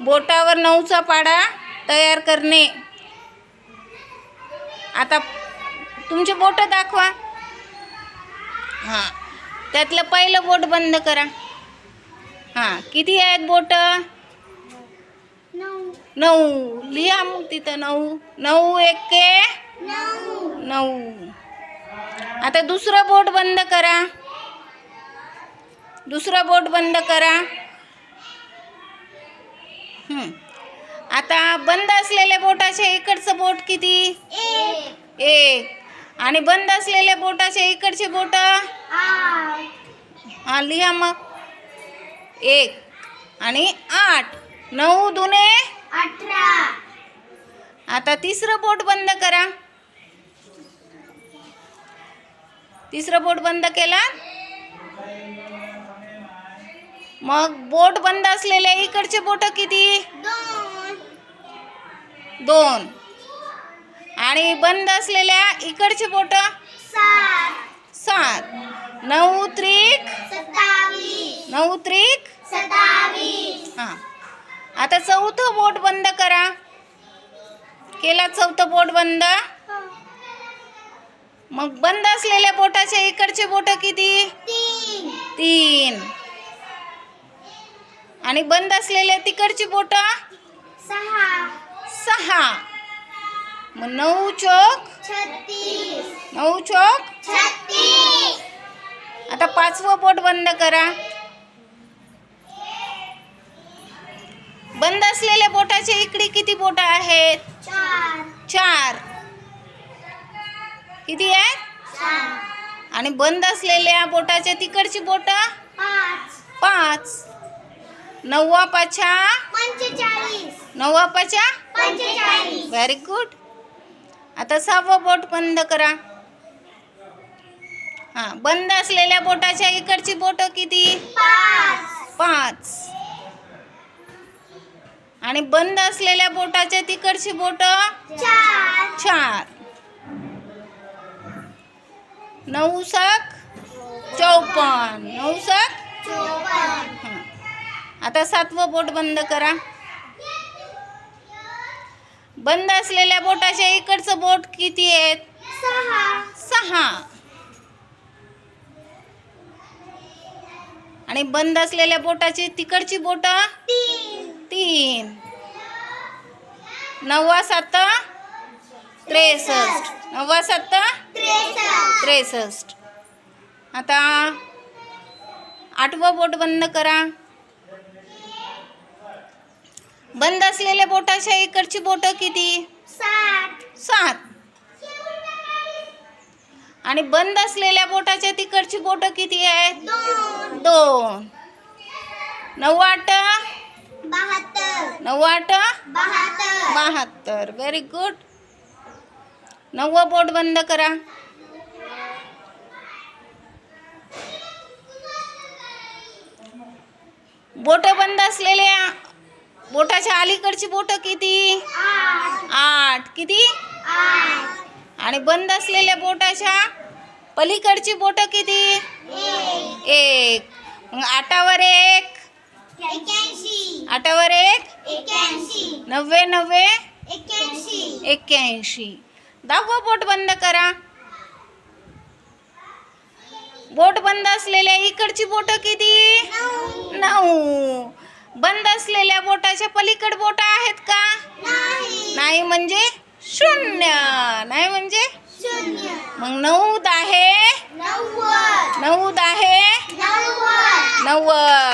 बोटावर नऊचा पाडा तयार करणे. आता तुमचे बोट दाखवा. हां त्यातलं पहिलं बोट बंद करा. हां किती आहेत बोट? नऊ. लिहा मग तिथं नऊ. नऊ एके नऊ नऊ. आता दुसरं बोट बंद करा. दुसरं बोट बंद करा. आता बंद असलेल्या बोटाच्या इकडचं बोट किती? एक. एक आणि बंद असलेल्या बोटाच्या इकडचे बोट? हा लिहा मग. एक. आणि आठ. नऊ दुने? अठरा. आता तिसरं बोट बंद करा. तिसरं बोट बंद केला? मग बोट बंद असलेल्या इकडचे बोट किती? दोन. दोन आणि बंद असलेल्या इकडचे बोट? सात. सात नऊ त्रिक? नऊ त्रिक? हां. आता चौथं बोट बंद करा. केला चौथं बोट बंद? मग बंद असलेल्या बोटाच्या इकडचे बोट किती? तीन. तीन. आणि बंद असलेल्या तिकडची बोट? सहा. सहा. मग नऊ चोक? छत्तीस. नऊ चोक? छत्तीस. आता पाचवं बोट बंद करा. बंद असलेल्या बोटाच्या इकडे किती बोट आहेत? चार. चार. किती आहेत? आणि बंद असलेल्या बोटाच्या तिकडची बोट? पाच. पाच. नववा पाछा पंचेचाळीस. नववा पाछा पंचेचाळीस. व्हेरी गुड आता सहावं बोट बंद करा. हां बंद असलेल्या बोटाच्या इकडची बोट किती? पाच. आणि बंद असलेल्या बोटाच्या तिकडची बोट? चार. नऊ साक चौपन्न. नऊ साक. आता सातवं बोट बंद करा. बंद असलेल्या बोटाच्या इकडचं बोट किती आहेत? सहा. आणि बंद असलेल्या बोटाची तिकडची बोट? तीन. नववा सात त्रेसष्ट. नववा सात त्रेसष्ट. आता आठवं बोट बंद करा. बंद असलेल्या बोटाच्या इकडची बोट किती? सात सात आणि बंद असलेल्या बोटाच्या तिकडची बोट किती आहेत? दोन. नऊ आठ नऊ आठ बहात्तर. व्हेरी गुड नववं बोट बंद करा. बोट बंद असलेल्या बोटाच्या अलीकडची बोट किती? आठ. किती? आणि बंद असलेल्या बोटाच्या पलीकडची बोट किती? एक. मग आठावर एक. आठावर एक. नव्वे नव्वे. एक्क्याऐंशी. दहावं बोट बंद करा. बोट बंद असलेल्या इकडची बोट किती? नऊ. बंद असलेल्या बोटाच्या पलीकड बोट आहेत का? नाही. नाही म्हणजे शून्य. नाही म्हणजे? शून्य. मग नऊ दहा नव्वद. नव्वद. नव्वद.